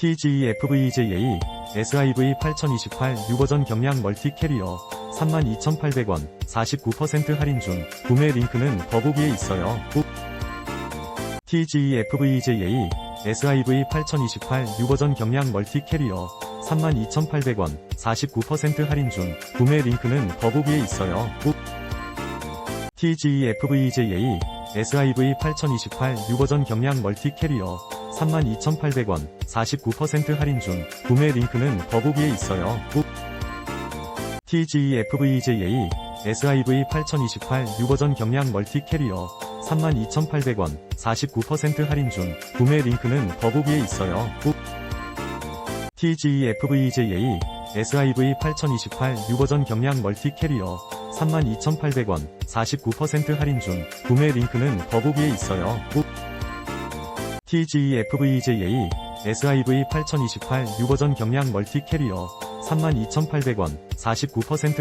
TGE FVJA SIV 8028 뉴버전 경량 멀티 캐리어 32,800원 49% 할인 중 구매 링크는 더보기에 있어요. 꼭 TGE FVJA SIV 8028 뉴버전 경량 멀티 캐리어 32,800원 49% 할인 중 구매 링크는 더보기에 있어요. 꼭 TGE FVJA SIV 8028 뉴버전 경량 멀티 캐리어 32,800원 49% 할인 중 구매 링크는 더보기에 있어요. 꼭 TGE FVJA SIV 8028 뉴버전 경량 멀티 캐리어 32,800원 49% 할인 중 구매 링크는 더보기에 있어요. 꼭 TGE FVJA SIV 8028 뉴버전 경량 멀티 캐리어 32,800원 49% 할인 중 구매 링크는 더보기에 있어요. 꼭 TGE FVJA SIV 8028 뉴버전 경량 멀티 캐리어 32,800원 49%